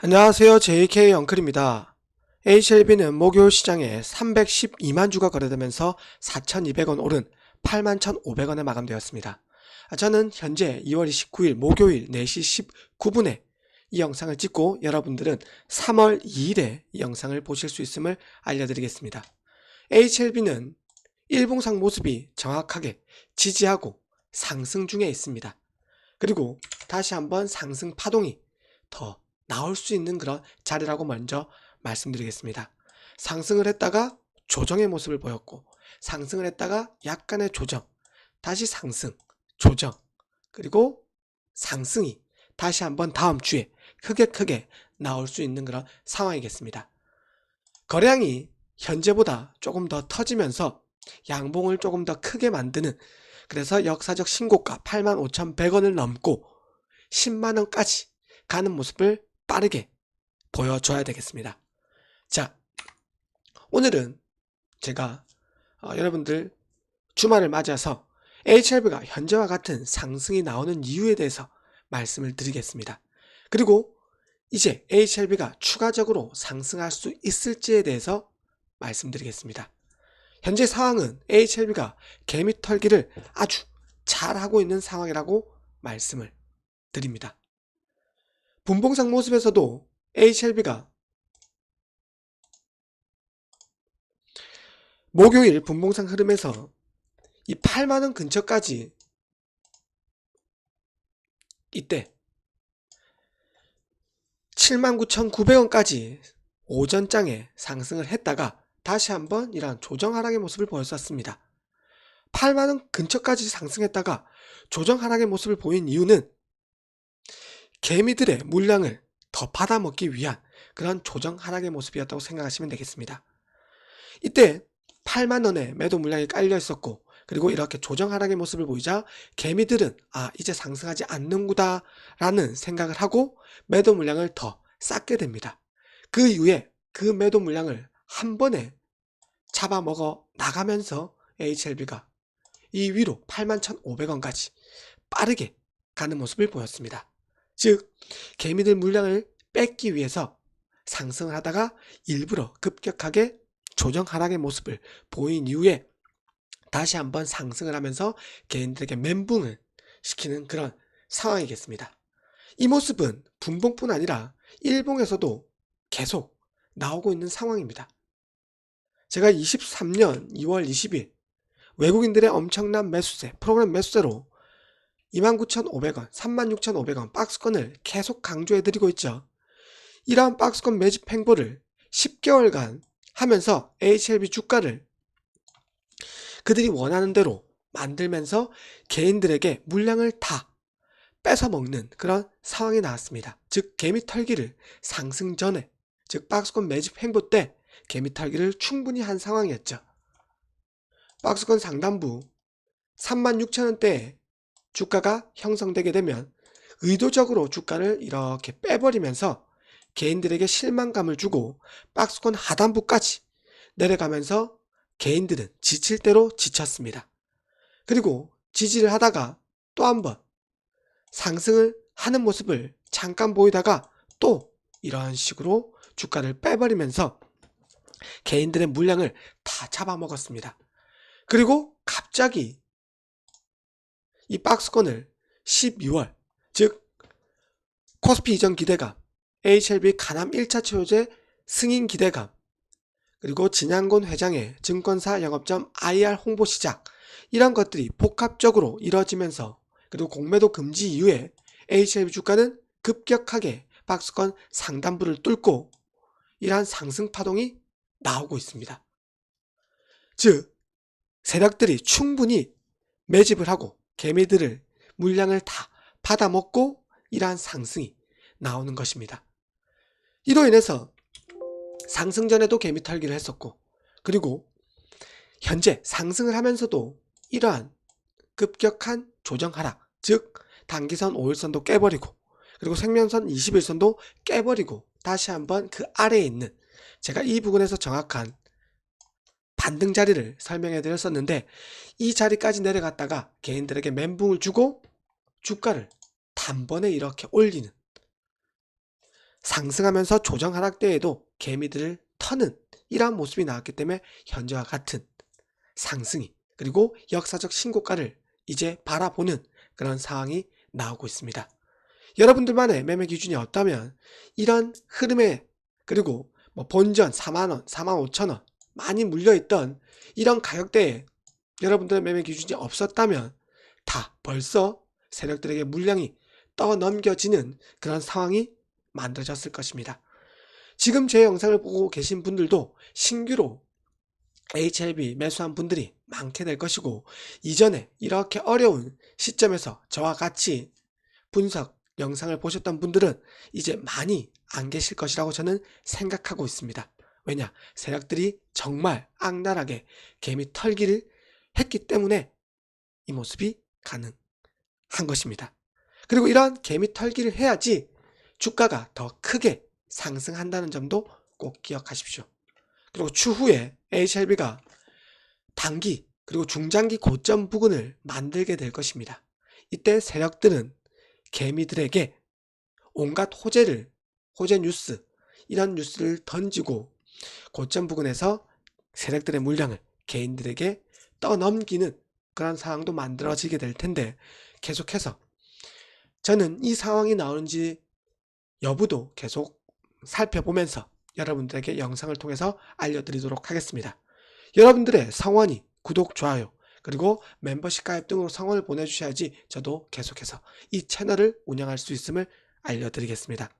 안녕하세요. JK 영클입니다. HLB는 목요일 시장에 312만 주가 거래되면서 4,200원 오른 81,500원에 마감되었습니다. 아, 저는 현재 2월 29일 목요일 4시 19분에 이 영상을 찍고 여러분들은 3월 2일에 이 영상을 보실 수 있음을 알려드리겠습니다. HLB는 일봉상 모습이 정확하게 지지하고 상승 중에 있습니다. 그리고 다시 한번 상승 파동이 더 나올 수 있는 그런 자리라고 먼저 말씀드리겠습니다. 상승을 했다가 조정의 모습을 보였고 상승을 했다가 약간의 조정, 다시 상승, 조정, 그리고 상승이 다시 한번 다음 주에 크게 크게 나올 수 있는 그런 상황이겠습니다. 거래량이 현재보다 조금 더 터지면서 양봉을 조금 더 크게 만드는 그래서 역사적 신고가 85,100원을 넘고 10만원까지 가는 모습을 빠르게 보여줘야 되겠습니다. 자, 오늘은 제가 어, 여러분들 주말을 맞아서 HLB가 현재와 같은 상승이 나오는 이유에 대해서 말씀을 드리겠습니다. 그리고 이제 HLB가 추가적으로 상승할 수 있을지에 대해서 말씀드리겠습니다. 현재 상황은 HLB가 개미 털기를 아주 잘하고 있는 상황이라고 말씀을 드립니다. 분봉상 모습에서도 HLB가 목요일 분봉상 흐름에서 이 8만원 근처까지 이때 79,900원까지 오전장에 상승을 했다가 다시 한번 이러한 조정 하락의 모습을 보였었습니다. 8만원 근처까지 상승했다가 조정 하락의 모습을 보인 이유는 개미들의 물량을 더 받아먹기 위한 그런 조정 하락의 모습이었다고 생각하시면 되겠습니다. 이때 8만 원의 매도 물량이 깔려 있었고 그리고 이렇게 조정 하락의 모습을 보이자 개미들은 아 이제 상승하지 않는구나 라는 생각을 하고 매도 물량을 더 쌓게 됩니다. 그 이후에 그 매도 물량을 한 번에 잡아먹어 나가면서 HLB가 이 위로 81,500원까지 빠르게 가는 모습을 보였습니다. 즉 개미들 물량을 뺏기 위해서 상승을 하다가 일부러 급격하게 조정 하락의 모습을 보인 이후에 다시 한번 상승을 하면서 개인들에게 멘붕을 시키는 그런 상황이겠습니다. 이 모습은 분봉뿐 아니라 일봉에서도 계속 나오고 있는 상황입니다. 제가 23년 2월 20일 외국인들의 엄청난 매수세, 프로그램 매수세로 29,500원, 36,500원 박스권을 계속 강조해드리고 있죠. 이러한 박스권 매집 행보를 10개월간 하면서 HLB 주가를 그들이 원하는 대로 만들면서 개인들에게 물량을 다 뺏어 먹는 그런 상황이 나왔습니다. 즉 개미 털기를 상승 전에 즉 박스권 매집 행보 때 개미 털기를 충분히 한 상황이었죠. 박스권 상단부 36,000원대에 주가가 형성되게 되면 의도적으로 주가를 이렇게 빼버리면서 개인들에게 실망감을 주고 박스권 하단부까지 내려가면서 개인들은 지칠 대로 지쳤습니다. 그리고 지지를 하다가 또 한 번 상승을 하는 모습을 잠깐 보이다가 또 이러한 식으로 주가를 빼버리면서 개인들의 물량을 다 잡아먹었습니다. 그리고 갑자기 이 박스권을 12월, 즉 코스피 이전 기대감, HLB 가남 1차 치료제 승인 기대감, 그리고 진양곤 회장의 증권사 영업점 IR 홍보 시작 이런 것들이 복합적으로 이뤄지면서 그리고 공매도 금지 이후에 HLB 주가는 급격하게 박스권 상단부를 뚫고 이러한 상승 파동이 나오고 있습니다. 즉 세력들이 충분히 매집을 하고 개미들을 물량을 다 받아먹고 이러한 상승이 나오는 것입니다. 이로 인해서 상승 전에도 개미 털기를 했었고 그리고 현재 상승을 하면서도 이러한 급격한 조정 하락 즉 단기선 5일선도 깨버리고 그리고 생명선 21선도 깨버리고 다시 한번 그 아래에 있는 제가 이 부분에서 정확한 반등 자리를 설명해 드렸었는데 이 자리까지 내려갔다가 개인들에게 멘붕을 주고 주가를 단번에 이렇게 올리는 상승하면서 조정 하락대에도 개미들을 터는 이러한 모습이 나왔기 때문에 현재와 같은 상승이 그리고 역사적 신고가를 이제 바라보는 그런 상황이 나오고 있습니다. 여러분들만의 매매 기준이 없다면 이런 흐름에 그리고 뭐 본전 4만원, 4만 5천원 많이 물려있던 이런 가격대에 여러분들의 매매 기준이 없었다면 다 벌써 세력들에게 물량이 떠넘겨지는 그런 상황이 만들어졌을 것입니다. 지금 제 영상을 보고 계신 분들도 신규로 HLB 매수한 분들이 많게 될 것이고 이전에 이렇게 어려운 시점에서 저와 같이 분석 영상을 보셨던 분들은 이제 많이 안 계실 것이라고 저는 생각하고 있습니다. 왜냐? 세력들이 정말 악랄하게 개미 털기를 했기 때문에 이 모습이 가능한 것입니다. 그리고 이런 개미 털기를 해야지 주가가 더 크게 상승한다는 점도 꼭 기억하십시오. 그리고 추후에 HLB가 단기 그리고 중장기 고점 부근을 만들게 될 것입니다. 이때 세력들은 개미들에게 온갖 호재를 호재 뉴스 이런 뉴스를 던지고 고점 부근에서 세력들의 물량을 개인들에게 떠넘기는 그런 상황도 만들어지게 될 텐데 계속해서 저는 이 상황이 나오는지 여부도 계속 살펴보면서 여러분들에게 영상을 통해서 알려드리도록 하겠습니다. 여러분들의 성원이 구독, 좋아요, 그리고 멤버십 가입 등으로 성원을 보내주셔야지 저도 계속해서 이 채널을 운영할 수 있음을 알려드리겠습니다.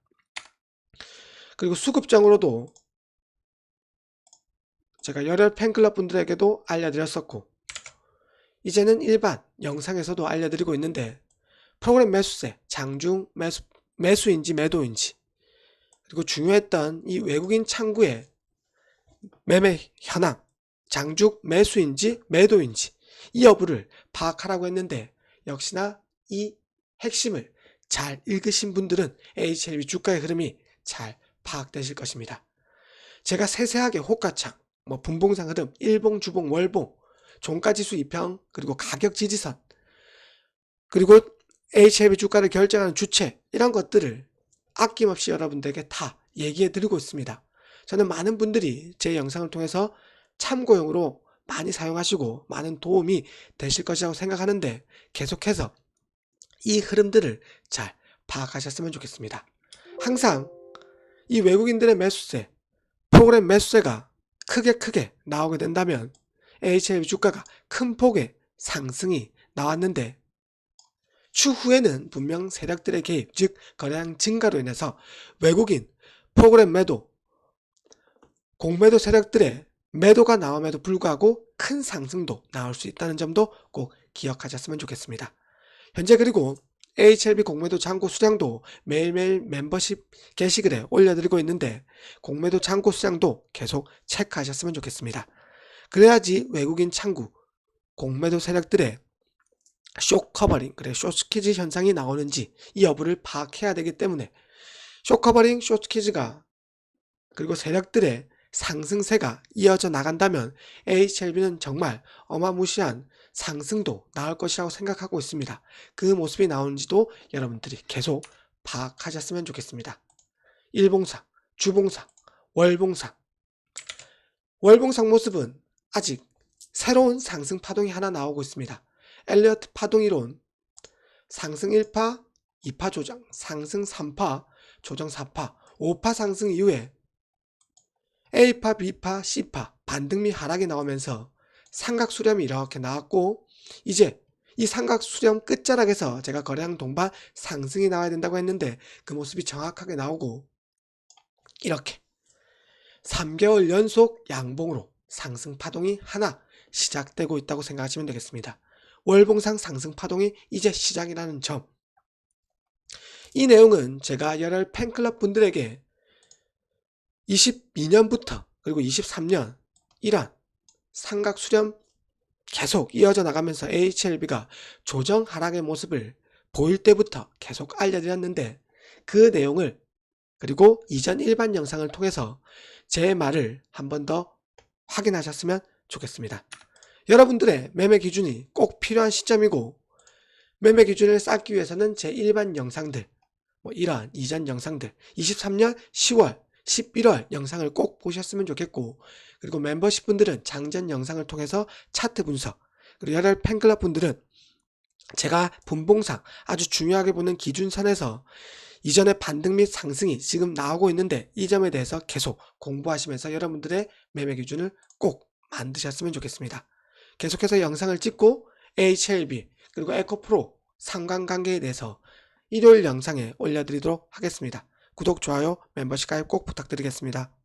그리고 수급장으로도 제가 열혈 팬클럽 분들에게도 알려드렸었고 이제는 일반 영상에서도 알려드리고 있는데 프로그램 매수세, 장중 매수, 매수인지 매도인지 그리고 중요했던 이 외국인 창구의 매매 현황, 장중 매수인지 매도인지 이 여부를 파악하라고 했는데 역시나 이 핵심을 잘 읽으신 분들은 HLB 주가의 흐름이 잘 파악되실 것입니다. 제가 세세하게 호가창, 뭐 분봉상 흐름, 일봉, 주봉, 월봉, 종가지수 이평, 그리고 가격 지지선, 그리고 HLB 주가를 결정하는 주체 이런 것들을 아낌없이 여러분들에게 다 얘기해 드리고 있습니다. 저는 많은 분들이 제 영상을 통해서 참고용으로 많이 사용하시고 많은 도움이 되실 것이라고 생각하는데 계속해서 이 흐름들을 잘 파악하셨으면 좋겠습니다. 항상 이 외국인들의 매수세, 프로그램 매수세가 크게 크게 나오게 된다면 HLB 주가가 큰 폭의 상승이 나왔는데 추후에는 분명 세력들의 개입, 즉 거래량 증가로 인해서 외국인 프로그램 매도, 공매도 세력들의 매도가 나옴에도 불구하고 큰 상승도 나올 수 있다는 점도 꼭 기억하셨으면 좋겠습니다. 현재 그리고 HLB 공매도 창고 수량도 매일매일 멤버십 게시글에 올려드리고 있는데 공매도 창고 수량도 계속 체크하셨으면 좋겠습니다. 그래야지 외국인 창구, 공매도 세력들의 쇼 커버링, 그래 쇼스키즈 현상이 나오는지 이 여부를 파악해야 되기 때문에 쇼 커버링, 쇼스키즈가 그리고 세력들의 상승세가 이어져 나간다면 HLB는 정말 어마무시한 상승도 나올 것이라고 생각하고 있습니다. 그 모습이 나오는지도 여러분들이 계속 파악하셨으면 좋겠습니다. 일봉상, 주봉상, 월봉상. 월봉상 모습은 아직 새로운 상승 파동이 하나 나오고 있습니다. 엘리어트 파동 이론 상승 1파, 2파 조정, 상승 3파, 조정 4파, 5파 상승 이후에 A파, B파, C파 반등 및 하락이 나오면서 삼각 수렴이 이렇게 나왔고 이제 이 삼각 수렴 끝자락에서 제가 거래량 동반 상승이 나와야 된다고 했는데 그 모습이 정확하게 나오고 이렇게 3개월 연속 양봉으로 상승 파동이 하나 시작되고 있다고 생각하시면 되겠습니다. 월봉상 상승 파동이 이제 시작이라는 점. 이 내용은 제가 열혈 팬클럽 분들에게 22년부터 그리고 23년 이란 삼각 수렴 계속 이어져 나가면서 HLB가 조정 하락의 모습을 보일 때부터 계속 알려드렸는데 그 내용을 그리고 이전 일반 영상을 통해서 제 말을 한 번 더 확인하셨으면 좋겠습니다. 여러분들의 매매 기준이 꼭 필요한 시점이고 매매 기준을 쌓기 위해서는 제 일반 영상들 뭐 이런 이전 영상들 23년 10월 11월 영상을 꼭 보셨으면 좋겠고 그리고 멤버십 분들은 장전 영상을 통해서 차트 분석 그리고 열혈 팬클럽 분들은 제가 분봉상 아주 중요하게 보는 기준선에서 이전의 반등 및 상승이 지금 나오고 있는데 이 점에 대해서 계속 공부하시면서 여러분들의 매매 기준을 꼭 만드셨으면 좋겠습니다. 계속해서 영상을 찍고 HLB 그리고 에코프로 상관관계에 대해서 일요일 영상에 올려드리도록 하겠습니다. 구독, 좋아요, 멤버십 가입 꼭 부탁드리겠습니다.